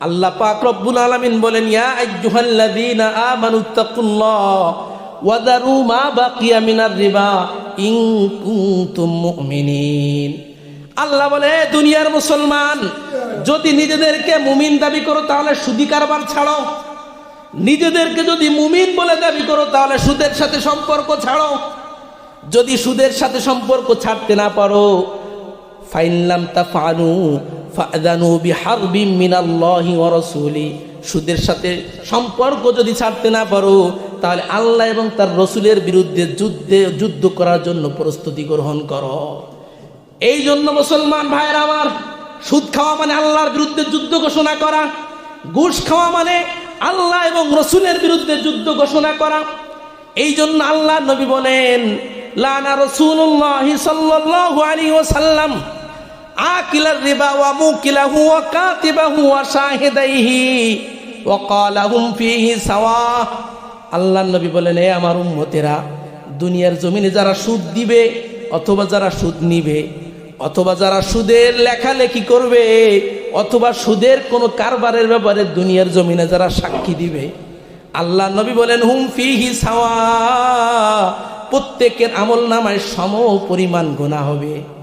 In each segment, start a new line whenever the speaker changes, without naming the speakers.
আল্লাহ পাক রব্বুল আলামিন বলেন, ইয়া আইয়ুহাল্লাযীনা আমানুত্তাকুল্লাহ ওয়া দারু মা বাকিয়া মিনার রিবা, ইন কুনতুম মুমিনিন। আল্লাহ বলে "হে দুনিয়ার মুসলমান, যদি নিজেদেরকে মুমিন দাবি করো তাহলে সুদি কারবার ছাড়ো। নিজেদেরকে যদি মুমিন বলে দাবি করো তাহলে সুদের সাথে সম্পর্ক ছাড়ো। যদি সুদের সাথে সম্পর্ক ছাড়তে না পারো ফাইনলাম তাফানু ফাদানু বিহারবিম মিনাল্লাহি ওয়া রাসূলি। সুদের সাথে সম্পর্ক যদি ছাড়তে না পারো, তাহলে আল্লাহ এবং তার রসুলের বিরুদ্ধে যুদ্ধে, যুদ্ধ করার জন্য প্রস্তুতি গ্রহণ করো। এই জন্য মুসলমান ভাইয়ের আমার, সুদ খাওয়া মানে আল্লাহর বিরুদ্ধে যুদ্ধ ঘোষণা করা, ঘুষ খাওয়া মানে আল্লাহ এবং রসুলের বিরুদ্ধে যুদ্ধ ঘোষণা করা। এই জন্য আল্লাহ নবী বলেন, লানা রসুল্লাহ সাল্লাল্লাহু আলাইহি ওয়াসাল্লাম আকিলার রিবা ওয়া মুকিলাহু ওয়া কাতিবাহু ওয়া শাহিদাইহি ওয়া ক্বালাহুম ফীহি সাওয়া। আল্লাহ নবী বলেন, এ আমার উম্মতেরা, দুনিয়ার জমিনে যারা সুদ দিবে অথবা যারা সুদ নিবে, অথবা যারা সুদের লেখালেখি করবে, অথবা সুদের কোনো কারবারের ব্যাপারে দুনিয়ার জমিনে যারা সাক্ষী দিবে, আল্লাহ নবী বলেন, হুম ফিহি সাওয়া। প্রত্যেকের আমল নামায় সম পরিমাণ গোনা হবে।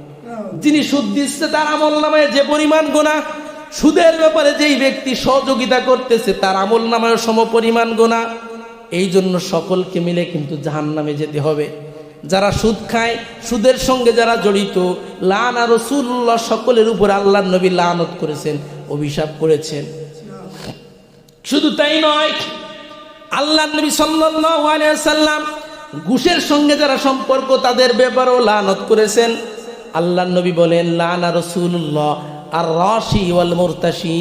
যিনি সুদ দিচ্ছে তার আমল নামায় যে পরিমাণ গোনা সুদের ব্যাপারে যেই ব্যক্তি সহযোগিতা করতেছে তার আমল নামায় সম পরিমাণ গোনা এই জন্য সকলকে মিলে কিন্তু জাহান নামে যেতে হবে। যারা সুদ খায়, সুদের সঙ্গে যারা জড়িত, লান আর রসুল্লাহ সকলের উপর আল্লাহ নবী লানত করেছেন, অভিশাপ করেছেন। শুধু তাই নয় আল্লাহ নবী সাল্লাম ঘুষের সঙ্গে যারা সম্পর্ক তাদের ব্যাপারেও লানত করেছেন। আল্লাহ নবী বলেন, লানা রসুল্লাহ আর রশি ওয়াল মুরতাশি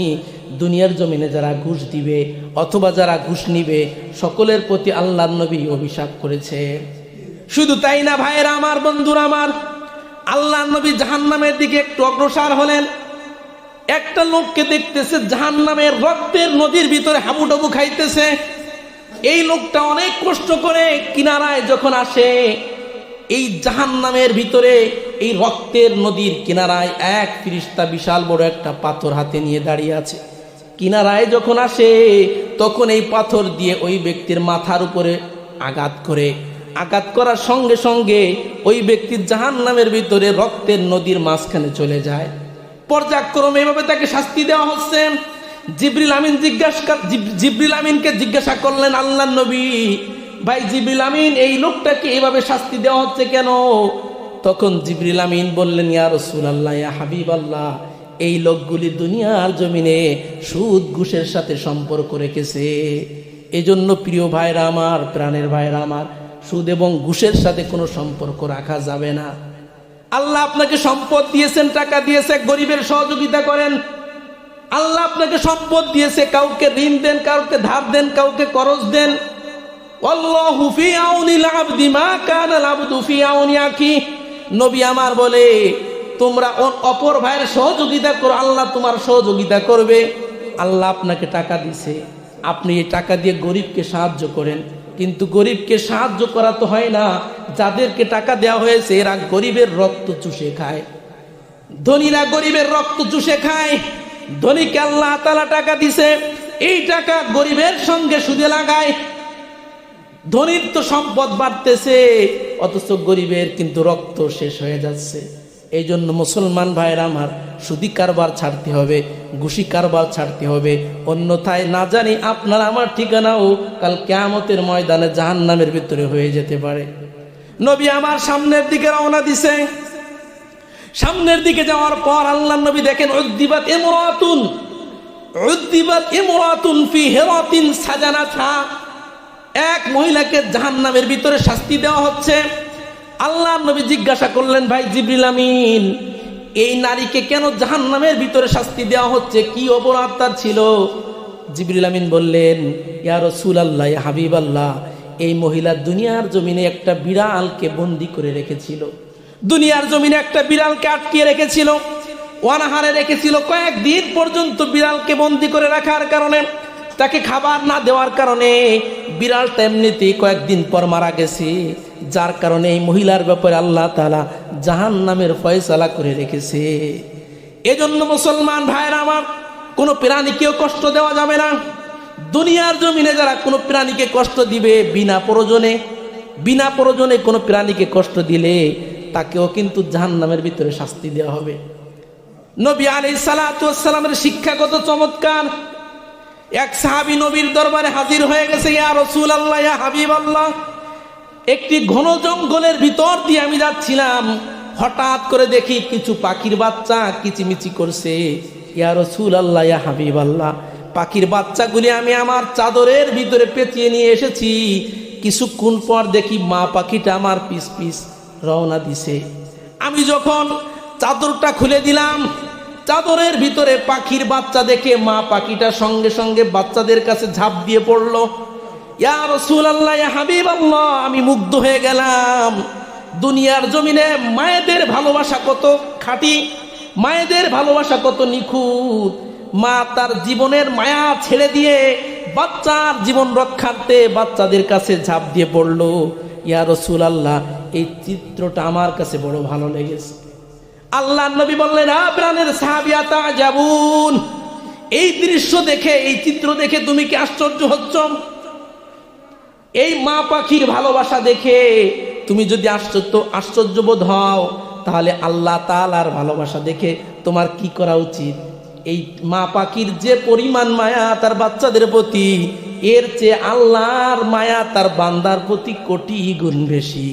দুনিয়ার জমিনে যারা ঘুষ দিবে অথবা যারা ঘুষ নিবে, সকলের প্রতি আল্লাহ নবী অভিশাপ করেছে। শুধু তাই না, ভাইয়েরা আমার, বন্ধুরা আমার আল্লাহ নবী জাহান্নামের দিকে একটু অগ্রসর হলেন। একটা লোককে দেখতেছে জাহান নামের রক্তের নদীর ভিতরে হাবুডাবু খাইতেছে। এই লোকটা অনেক কষ্ট করে কিনারায় যখন আসে এই জাহান নামের ভিতরে এই রক্তের নদীর কিনারায় এক ফিরিস্তা বিশাল বড় একটা পাথর হাতে নিয়ে দাঁড়িয়ে আছে। কিনারায় যখন আসে, তখন এই পাথর দিয়ে ওই ব্যক্তির মাথার উপরে আঘাত করে। আঘাত করার সঙ্গে সঙ্গে ওই ব্যক্তির জাহান নামের ভিতরে রক্তের নদীর মাঝখানে চলে যায়। পর্যায়ক্রমে এভাবে তাকে শাস্তি দেওয়া হচ্ছে। জিবরিল আমিন জিজ্ঞাসা জিব- জিবরিল আমিনকে জিজ্ঞাসা করলেন আল্লাহ নবী ভাই জিবরিল আমিন, এই লোকটাকে এইভাবে শাস্তি দেওয়া হচ্ছে কেন? তখন জিবরিল আমিন বললেন, ইয়া রসুল আল্লাহ ইয়া হাবিব আল্লাহ এই লোকগুলি দুনিয়ার জমিনে সুদ, ঘুষের সাথে সম্পর্ক রেখেছে। এজন্য প্রিয় ভাইরা আমার, প্রাণের ভাইরা আমার, সুদ এবং ঘুষের সাথে কোনো সম্পর্ক রাখা যাবে না। আল্লাহ আপনাকে সম্পদ দিয়েছেন, টাকা দিয়েছে, গরিবের সহযোগিতা করেন। আল্লাহ আপনাকে সম্পদ দিয়েছে, কাউকে ঋণ দেন, কাউকে ধার দেন, কাউকে করজ দেন। আখি। নবী আমার বলে, তোমরা অপর ভাইয়ের সহযোগিতা আল্লাহ তোমার সহযোগিতা করবে। আল্লাহ আপনাকে টাকা আপনি এই টাকা দিয়ে গরিবকে সাহায্য করেন। কিন্তু গরিবকে সাহায্য করা তো হয় না। যাদেরকে টাকা দেওয়া হয়েছে, এরা গরিবের রক্ত চুষে খায়। ধনীরা গরিবের রক্ত চুষে খায়। ধনীকে আল্লাহ তালা টাকা দিছে। এই টাকা গরিবের সঙ্গে সুদে লাগায়। ধনীর তো সম্পদ বাড়তেছে, অথচ গরিবের কিন্তু রক্ত শেষ হয়ে যাচ্ছে। এই জন্য মুসলমান ভাইয়ের আমার, সুদি কারবার ছাড়তে হবে, ঘুষি কারবার ছাড়তে হবে। অন্যথায় না জানি আপনার আমার ঠিকানাও কাল কেয়ামতের ময়দানে জাহান নামের ভিতরে হয়ে যেতে পারে। নবী আমার সামনের দিকে রওনা দিছে। সামনের দিকে যাওয়ার পর আল্লাহ নবী দেখেন, উদ্দিবাত ইমরাতুন উদ্দিবাত ইমরাতুন ফি হেরাতিন সাজানাথা। এক মহিলাকে জাহান্নামের ভিতরে শাস্তি দেওয়া হচ্ছে। আল্লাহ নবী জিজ্ঞাসা করলেন, ভাই জিবরিল আমিন, এই নারীকে কেন জাহান্নামের ভিতরে শাস্তি দেওয়া হচ্ছে? কি অপরাধ তার ছিল? জিবরিল আমিন বললেন, ইয়া রসুল আল্লাহ হাবিব আল্লাহ এই মহিলা দুনিয়ার জমিনে একটা বিড়ালকে বন্দি করে রেখেছিল। দুনিয়ার জমিনে একটা বিড়ালকে আটকিয়ে রেখেছিল, অনাহারে রেখেছিল। কয়েকদিন পর্যন্ত বিড়ালকে বন্দি করে রাখার কারণে, তাকে খাবার না দেওয়ার কারণে বিড়ালটা এমনিতেই কয়েকদিন পর মারা গেছে, যার কারণে এই মহিলার ব্যাপারে আল্লাহ তালা জাহান নামের ফয়সালা করে রেখেছে। এজন্য মুসলমান ভাইয়ের আমার, কোনো প্রাণীকেও কষ্ট দেওয়া যাবে না। দুনিয়ার জমিনে যারা কোনো প্রাণীকে কষ্ট দিবে বিনা প্রয়োজনে বিনা প্রয়োজনে কোনো প্রাণীকে কষ্ট দিলে তাকেও কিন্তু জাহান্নামের ভিতরে শাস্তি দেওয়া হবে। নবী আলী সালাতামের শিক্ষা কত চমৎকার এক সাহাবি নবীর দরবারে হাজির হয়ে গেছে, ইয়া রসুল আল্লাহ ইয়া হাবিব আল্লাহ একটি ঘন জঙ্গলের ভিতর দিয়ে আমি যাচ্ছিলাম। হঠাৎ করে দেখি কিছু পাখির বাচ্চা কিচিমিচি করছে। ইয়া রসুল আল্লাহ ইয়া হাবিব আল্লাহ পাখির বাচ্চাগুলি আমি আমার চাদরের ভিতরে পেঁচিয়ে নিয়ে এসেছি। কিছুক্ষণ পর দেখি মা পাখিটা আমার পিস পিস রওনা দিছে। আমি যখন চাদরটা খুলে দিলাম চাদরের ভিতরে পাখির বাচ্চা দেখে মা পাখিটা সঙ্গে সঙ্গে বাচ্চাদের কাছে ঝাঁপ দিয়ে পড়ল। আল্লাহ আমি মুগ্ধ হয়ে গেলাম। দুনিয়ার জমিনে মায়েদের ভালোবাসা কত খাঁটি, মায়েদের ভালোবাসা কত নিখুঁত। মা তার জীবনের মায়া ছেড়ে দিয়ে বাচ্চার জীবন রক্ষার্থে বাচ্চাদের কাছে ঝাঁপ দিয়ে পড়ল। ইয়া রসুল আল্লাহ এই চিত্রটা আমার কাছে বড় ভালো লেগেছে। আল্লাহ নবী বললেন আ প্রাণের সাহাবিয়াতা যাবুন এই দৃশ্য দেখে, এই চিত্র দেখে তুমি কি আশ্চর্য হচ্ছ? এই মা পাখির ভালোবাসা দেখে তুমি যদি আশ্চর্য আশ্চর্য বোধ হও, তাহলে আল্লাহ তালার ভালোবাসা দেখে তোমার কি করা উচিত? এই মা পাখির যে পরিমাণ মায়া তার বাচ্চাদের প্রতি, এর চেয়ে আল্লাহর মায়া তার বান্দার প্রতি কোটি গুণ বেশি।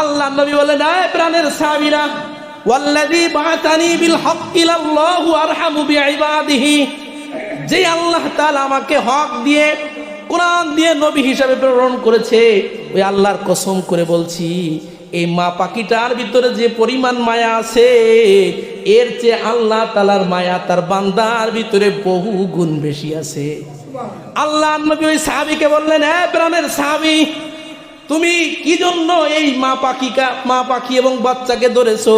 আল্লাহ নবী আয় প্রাণের সাবিরা ওয়াল্লাযী বাআতানি বিল হাক্কি লাল্লাহু আরহামু বিইবাদিহি। যে আল্লাহ তাআলা আমাকে হক দিয়ে, কোরআন দিয়ে নবী হিসাবে প্রেরণ করেছে, ওই আল্লাহর কসম করে বলছি, এই মা পাখিটার ভিতরে যে পরিমাণ মায়া আছে, এর চেয়ে আল্লাহ তালার মায়া তার বান্দার ভিতরে বহু গুণ বেশি আছে। আল্লাহ নবী ওই সাহাবিকে বললেন হ্যাঁ প্রাণের সাহাবি, তুমি কি জন্য এই মা পাখিকা, মা পাখি এবং বাচ্চাকে ধরেছো?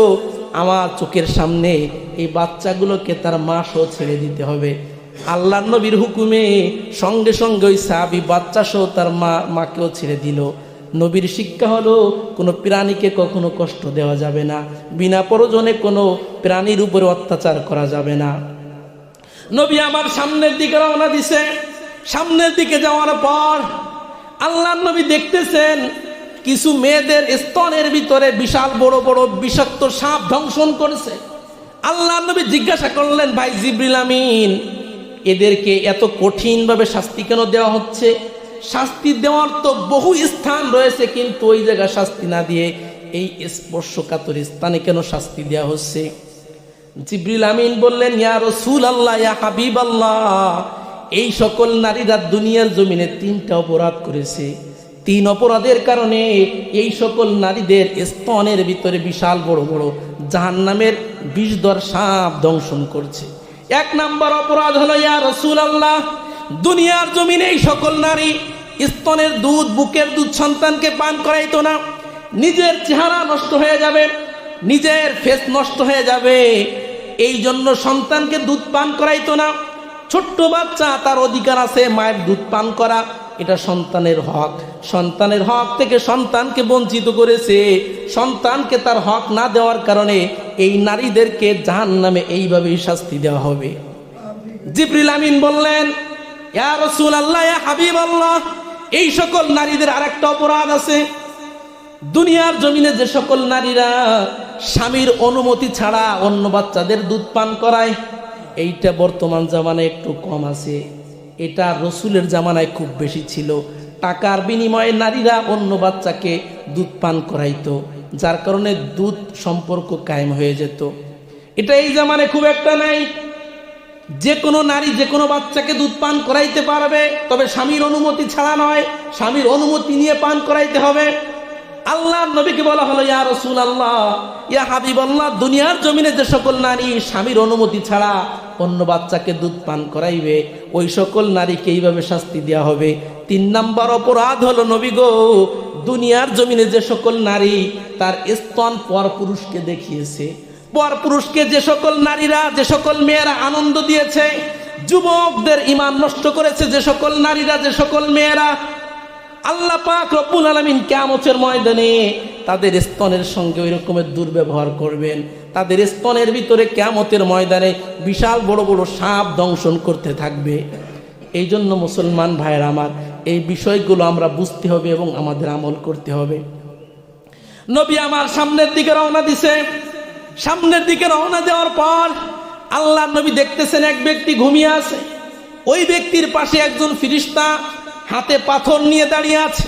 আমার চোখের সামনে এই বাচ্চাগুলোকে তার মা মাসও ছেড়ে দিতে হবে। আল্লাহ নবীর হুকুমে সঙ্গে সঙ্গে ওই সাহাবি বাচ্চা সহ তার মা, মাকেও ছেড়ে দিল। নবীর শিক্ষা হলো, কোনো প্রাণীকে কখনো কষ্ট দেওয়া যাবে না। বিনা প্রয়োজনে কোনো প্রাণীর উপরে অত্যাচার করা যাবে না। নবী আমার সামনের দিকে রওনা দিছে। সামনের দিকে যাওয়ার পর আল্লাহ নবী দেখতেছেন কিছু মেয়েদের স্তনের ভিতরে বিশাল বড় বড় বিষাক্ত সাপ ধ্বংসন করেছে। আল্লাহ নবী জিজ্ঞাসা করলেন, ভাই জিবরিল আমিন, এদেরকে এত কঠিনভাবে শাস্তি কেন দেওয়া হচ্ছে? শাস্তি দেওয়ার তো বহু স্থান রয়েছে, কিন্তু ওই জায়গায় শাস্তি না দিয়ে এই স্পর্শকাতর স্থানে কেন শাস্তি দেওয়া হচ্ছে? জিবরিল আমিন বললেন, ইয়া রসুল আল্লাহ ইয়া হাবিব আল্লাহ এই সকল নারীরা দুনিয়ার জমিনে তিনটা অপরাধ করেছে। তিন অপরাধের কারণে এই সকল নারীদের স্তনের ভিতরে বিশাল বড় বড় জাহান নামের বিষদর সাপ দংশন করছে। এক নাম্বার অপরাধ হলো, ইয়া রসুল আল্লাহ দুনিয়ার জমিনে এই সকল নারী স্তনের দুধ, বুকের দুধ সন্তানকে পান করাইতো না। নিজের চেহারা নষ্ট হয়ে যাবে, নিজের ফেস নষ্ট হয়ে যাবে। এই জন্য সন্তানকে দুধ পান করাইতো না। ছোট্ট বাচ্চা, তার অধিকার আছে মায়ের দুধ পান করা। এটা সন্তানের হক। সন্তানের হক থেকে সন্তানকে বঞ্চিত করেছে। সন্তানকে তার হক না দেওয়ার কারণে এই নারীদেরকে জাহান নামে এইভাবেই শাস্তি দেওয়া হবে। জিবরিল আমিন বললেন হাবিব আল্লাহ এই সকল নারীদের আরেকটা অপরাধ আছে। দুনিয়ার জমিনে যে সকল নারীরা স্বামীর অনুমতি ছাড়া অন্য বাচ্চাদের দুধ পান করায়, এইটা বর্তমান জামানায় একটু কম আছে। এটা রসুলের জামানায় খুব বেশি ছিল। টাকার বিনিময়ে নারীরা অন্য বাচ্চাকে দুধ পান করাইতো, যার কারণে দুধ সম্পর্ক কায়েম হয়ে যেত। এটা এই জামানে খুব একটা নাই। যে কোনো নারী যে কোনো বাচ্চাকে দুধ পান করাইতে পারবে, তবে স্বামীর অনুমতি ছাড়া নয়, স্বামীর অনুমতি নিয়ে পান করাইতে হবে। আল্লাহ নবীকে বলা হলো, ইয়া রসুল আল্লাহ ইয়া হাবিব আল্লাহ দুনিয়ার জমিনে যে সকল নারী স্বামীর অনুমতি ছাড়া অন্য বাচ্চাকে দুধ পান করাইবে, ওই সকল নারীকে এইভাবে শাস্তি দেওয়া হবে। তিন নাম্বার অপরাধ হলো, নবী গো, দুনিয়ার জমিনে যে সকল নারী তার স্তন পর পুরুষকে দেখিয়েছে। পর পুরুষকে যে সকল নারীরা, যে সকল মেয়েরা আনন্দ দিয়েছে, যুবকদের ইমান নষ্ট করেছে, যে সকল নারীরা, যে সকল মেয়েরা আল্লাহ পাক রব্বুল আলমিন কেমতের ময়দানে তাদের স্তনের সঙ্গে ওই রকমের দুর্ব্যবহার করবেন। তাদের স্তনের ভিতরে কেমতের ময়দানে বিশাল বড় বড় সাপ দংশন করতে থাকবে। এই জন্য মুসলমান ভাইয়ের আমার, এই বিষয়গুলো আমরা বুঝতে হবে এবং আমাদের আমল করতে হবে। নবী আমার সামনের দিকে রওনা দিছে। সামনের দিকে রওনা দেওয়ার পর আল্লাহ নবী দেখতেছেন এক ব্যক্তি ঘুমিয়ে আছে। ওই ব্যক্তির পাশে একজন ফিরিস্তা হাতে পাথর নিয়ে দাঁড়িয়ে আছে।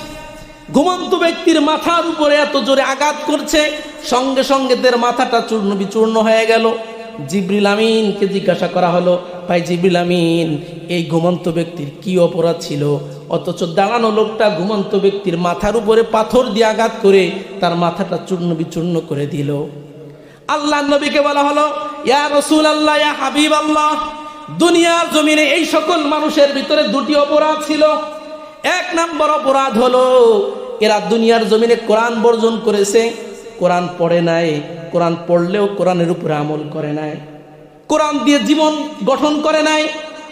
ঘুমন্ত ব্যক্তির মাথার উপরে এত জোরে আঘাত করছে, সঙ্গে সঙ্গে তার মাথাটা চূর্ণ বিচূর্ণ হয়ে গেল। জিবরিল আমিনকে জিজ্ঞাসা করা হলো, ভাই জিবরিল আমিন, এই ঘুমন্ত ব্যক্তির কি অপরাধ ছিল? অথচ দাঁড়ানো লোকটা ঘুমন্ত ব্যক্তির মাথার উপরে পাথর দিয়ে আঘাত করে তার মাথাটা চূর্ণ বিচূর্ণ করে দিল। আল্লাহ নবীকে বলা হলো, ইয়া রসুল আল্লাহ ইয়া হাবিব আল্লাহ দুনিয়ার জমিনে এই সকল মানুষের ভিতরে দুটি অপরাধ ছিল। এক নম্বর অপরাধ হলো, এরা দুনিয়ার জমিনে কোরআন বর্জন করেছে, কোরআন পড়ে নাই, কোরআন পড়লেও কোরআনের উপরে আমল করে নাই। কোরআন দিয়ে জীবন গঠন করে নাই,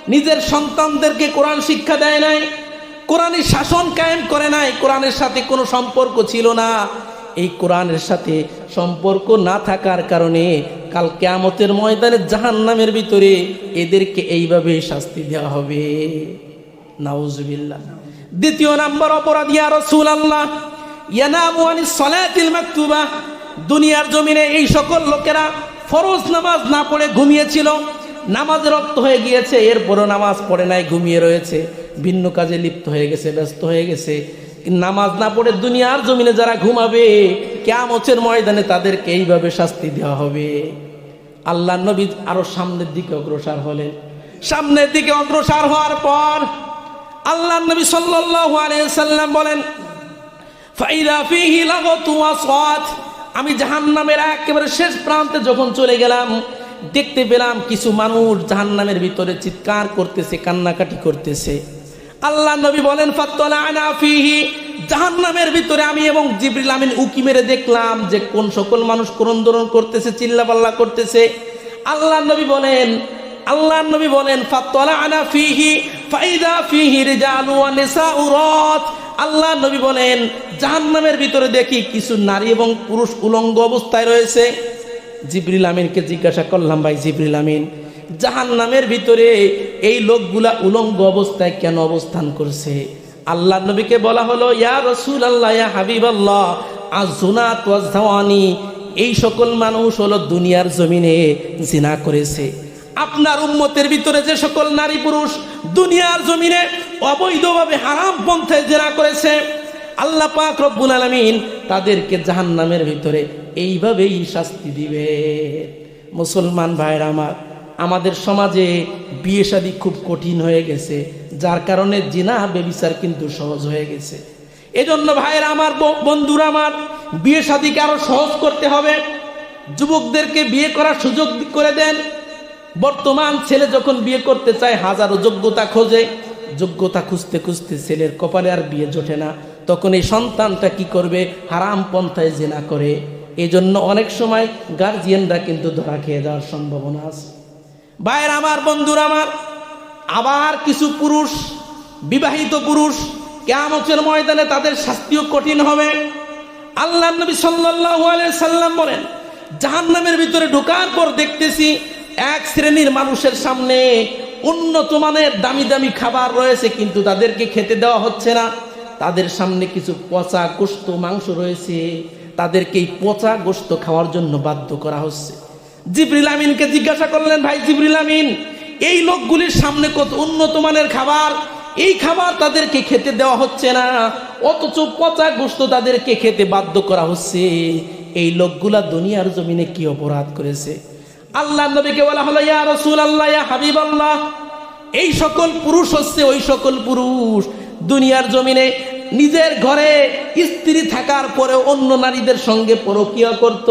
নিজের সন্তানদেরকে কোরআন শিক্ষা দেয় নাই, কোরআনের শাসন কায়েম করে নাই, কোরআনের সাথে কোনো সম্পর্ক ছিল না। এই কোরআনের সাথে সম্পর্ক না থাকার কারণে কাল কেয়ামতের ময়দানে জাহান নামের ভিতরে এদেরকে এইভাবে শাস্তি দেওয়া হবে। নাউজুবিল্লাহ। দ্বিতীয় নাম্বার অপরাধ ইয়া রসুল আল্লাহ ইয়ানামু আনিস সলাতিল মাকতুবা। দুনিয়ার জমিনে এই সকল লোকেরা ফরজ নামাজ না পড়ে ঘুমিয়েছিল। নামাজ রক্ত হয়ে গিয়েছে, এরপরও নামাজ পড়ে নাই, ঘুমিয়ে রয়েছে। ভিন্ন কাজে লিপ্ত হয়ে গেছে, ব্যস্ত হয়ে গেছে। নামাজ না পড়ে দুনিয়ার জমিনে যারা ঘুমাবে কেমচের ময়দানে তাদেরকে এইভাবে শাস্তি দেওয়া হবে। আল্লাহ নবী আরও সামনের দিকে অগ্রসর হলেন। সামনের দিকে অগ্রসর হওয়ার পর আল্লাহ নবী সাল্লাম বলেন, ফাইদা ফিহি ওয়াসওয়াত আমি জাহান্নামের একেবারে শেষ প্রান্তে যখন চলে গেলাম, দেখতে পেলাম কিছু মানুষ জাহান্নামের ভিতরে চিৎকার করতেছে, কান্নাকাটি করতেছে। আল্লাহ নবী বলেন আনা ফিহি। জাহান্নামের ভিতরে আমি এবং জিবরিল আমিন উকি মেরে দেখলাম যে কোন সকল মানুষ ক্রন্দন করতেছে, চিল্লাপাল্লা করতেছে। আল্লাহ নবী বলেন, আল্লাহ নবী বলেন ফিহি। ফাইদা ফিহি রিজালু ওয়া আল্লাহ নবী বলেন, জাহান্নামের ভিতরে দেখি কিছু নারী এবং পুরুষ উলঙ্গ অবস্থায় রয়েছে। জিবরিল আমিনকে জিজ্ঞাসা করলাম, ভাই জিবরিল আমিন, জাহান্নামের ভিতরে এই লোকগুলা উলঙ্গ অবস্থায় কেন অবস্থান করছে? আল্লাহ নবীকে বলা হলো, ইয়া রসুল আল্লাহ ইয়া হাবিব আল্লাহ আজুনাত ওয়াজদাওয়ানি এই সকল মানুষ হলো দুনিয়ার জমিনে জিনা করেছে। আপনার উম্মতের ভিতরে যে সকল নারী পুরুষ দুনিয়ার জমিনে অবৈধভাবে হারাম পন্থায় জেরা করেছে, আল্লাহ পাক রব্বুল আলামিন তাদেরকে জাহান্নামের ভিতরে এইভাবেই শাস্তি দিবে। মুসলমান ভাইরা আমার, আমাদের সমাজে বিয়ে শাদী খুব কঠিন হয়ে গেছে, যার কারণে জিনা, বেবিচার কিন্তু সহজ হয়ে গেছে। এজন্য ভাইয়েরা আমার বন্ধুরা আমার, বিয়ে শাদিকে আরও সহজ করতে হবে। যুবকদেরকে বিয়ে করার সুযোগ করে দেন। বর্তমান ছেলে যখন বিয়ে করতে চায়, হাজারো যোগ্যতা খোঁজে। যোগ্যতা খুঁজতে খুঁজতে ছেলের কপালে আর বিয়ে জোটে না। তখন এই সন্তানটা কি করবে? হারাম পন্থায় জেনা করে। এই জন্য অনেক সময় গার্জিয়ানরা কিন্তু ধরা খেয়ে যাওয়ার সম্ভাবনা আছে। ভাইয়ের আমার, বন্ধুর আমার, আবার কিছু পুরুষ, বিবাহিত পুরুষ কেমতের ময়দানে তাদের শাস্তিও কঠিন হবে। আল্লাহ নবী আলাইহি সাল্লাম বলেন, জাহান্নামের ভিতরে ঢোকার পর দেখতেছি এক শ্রেণির মানুষের সামনে উন্নত মানের দামি দামি খাবার রয়েছে, কিন্তু তাদেরকে খেতে দেওয়া হচ্ছে না। তাদের সামনে কিছু পচা গোস্ত মাংস রয়েছে। তাদেরকে এই পচা গোস্ত খাওয়ার জন্য বাধ্য করা হচ্ছে। জিবরিল আমিনকে জিজ্ঞাসা করলেন, ভাই জিবরিল আমিন, এই লোকগুলির সামনে কত উন্নত মানের খাবার? এই খাবার তাদেরকে খেতে দেওয়া হচ্ছে না, অথচ পচা গোস্ত তাদেরকে খেতে বাধ্য করা হচ্ছে। এই লোকগুলা দুনিয়ার জমিনে কি অপরাধ করেছে? আল্লাহ নবীকে বলা হলো, ইয়া রসুল আল্লাহ ইয়া হাবিব আল্লাহ এই সকল পুরুষ হচ্ছে ওই সকল পুরুষ। দুনিয়ার জমিনে নিজের ঘরে স্ত্রী থাকার পরে অন্য নারীদের সঙ্গে পরকিয়া করত।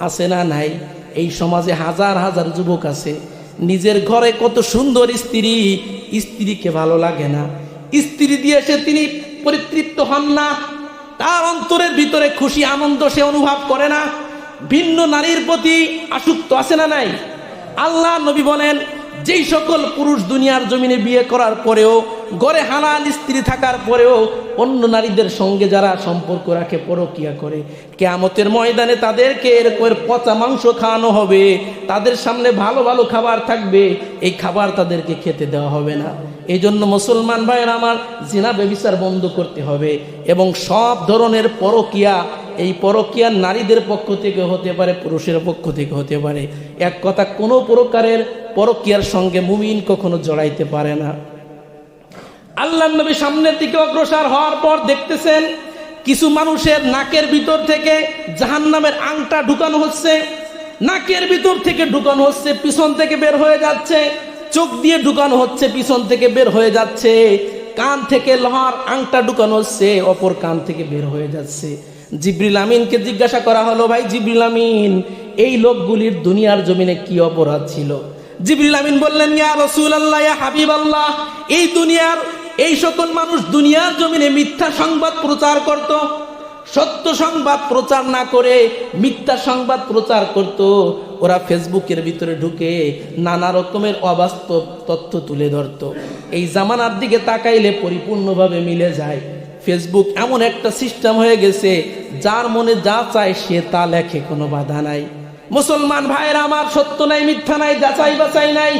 আছে না নাই? এই সমাজে হাজার হাজার যুবক আছে। নিজের ঘরে কত সুন্দর স্ত্রী, স্ত্রীকে ভালো লাগে না। স্ত্রী দিয়ে সে তিনি পরিতৃপ্ত হন না। তার অন্তরের ভিতরে খুশি, আনন্দ সে অনুভব করে না। ভিন্ন নারীর প্রতি আসক্ত আছে না নাই? আল্লাহ নবী বলেন, যেই সকল পুরুষ দুনিয়ার জমিনে বিয়ে করার পরেও গড়ে হালাল স্ত্রী থাকার পরেও, অন্য নারীদের সঙ্গে যারা সম্পর্ক রাখে, পরকিয়া করে, কেয়ামতের ময়দানে তাদেরকে এরকম পচা মাংস খাওয়ানো হবে, তাদের সামনে ভালো ভালো খাবার থাকবে, এই খাবার তাদেরকে খেতে দেওয়া হবে না। এই জন্য মুসলমান ভাইয়ের আমার জিনা বেবিচার বন্ধ করতে হবে এবং সব ধরনের পরকিয়া এই পরকিয়া নারীদের পক্ষ থেকে হতে পারে, পুরুষের পক্ষ থেকে হতে পারে। এক কথা, কোনো প্রকারের পরকিয়ার সঙ্গে মুমিন কখনো জড়াইতে পারে না। আল্লাহ নবী সামনের দিকে অগ্রসর হওয়ার পর দেখতেছেন, কিছু মানুষের নাকের ভিতর থেকে জাহান্নামের আংটা ঢুকানো হচ্ছে, নাকের ভিতর থেকে ঢুকানো হচ্ছে, পিছন থেকে বের হয়ে যাচ্ছে, চোখ দিয়ে ঢুকানো হচ্ছে, পিছন থেকে বের হয়ে যাচ্ছে, কান থেকে লোহার আংটা ঢুকানো হচ্ছে, অপর কান থেকে বের হয়ে যাচ্ছে। জিব্রিল আমিনকে জিজ্ঞাসা করা হলো, ভাই জিব্রিল আমিন, এই লোকগুলির দুনিয়ার জমিনে কি অপরাধ ছিল? জিবরিল আমিন বললেন, ইয়া রসুল আল্লাহ ইয়া হাবিব আল্লাহ এই দুনিয়ার, এই সকল মানুষ দুনিয়ার জমিনে মিথ্যা সংবাদ প্রচার করত। সত্য সংবাদ প্রচার না করে মিথ্যা সংবাদ প্রচার করত। ওরা ফেসবুকের ভিতরে ঢুকে নানা রকমের অবাস্তব তথ্য তুলে ধরত। এই জামানার দিকে তাকাইলে পরিপূর্ণভাবে মিলে যায়। ফেসবুক এমন একটা সিস্টেম হয়ে গেছে, যার মনে যা চায় সে তা লেখে, কোনো বাধা নাই। মুসলমান ভাইয়েরা, আমার সত্য নাই, মিথ্যা নাই, যাচাই বাছাই নাই।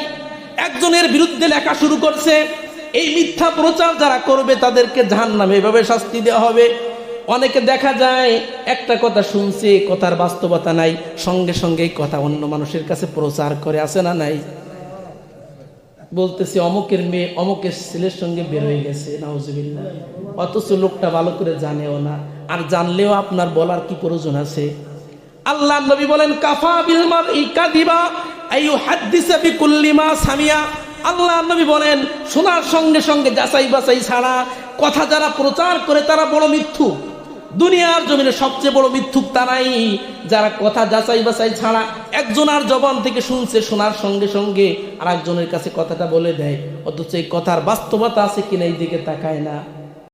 একজনের বিরুদ্ধে লেখা শুরু করছে, এই মিথ্যা প্রচার যারা করবে, তাদেরকে জাহান নামে এভাবে শাস্তি দেওয়া হবে। অনেকে দেখা যায়, একটা কথা শুনছে, কথার বাস্তবতা নাই, সঙ্গে সঙ্গে কথা অন্য মানুষের কাছে প্রচার করে আসে না নাই? বলতেছে, অমুকের মেয়ে, অমুকের ছেলের সঙ্গে বের হয়ে গেছে, নাউজুবিল্লাহ। অথচ লোকটা ভালো করে জানেও না। আর জানলেও আপনার বলার কি প্রয়োজন আছে? আল্লাহ নবী বলেন, কাফা বিল মারই কাদিবা, আইয়ু হাদ্দিসা বিকুল্লি মা সামিয়া। আল্লাহ নবী বলেন, শোনার সঙ্গে সঙ্গে যাচাই বাছাই ছাড়া কথা যারা প্রচার করে তারা বড় মিথ্যু। দুনিয়ার জমিনে সবচেয়ে বড় মিথ্যুক তারাই, যারা কথা যাচাই বাছাই ছাড়া একজনার জবান থেকে শুনছে, শোনার সঙ্গে সঙ্গে আর একজনের কাছে কথাটা বলে দেয়। অথচ এই কথার বাস্তবতা আছে কিনা এই দিকে তাকায় না।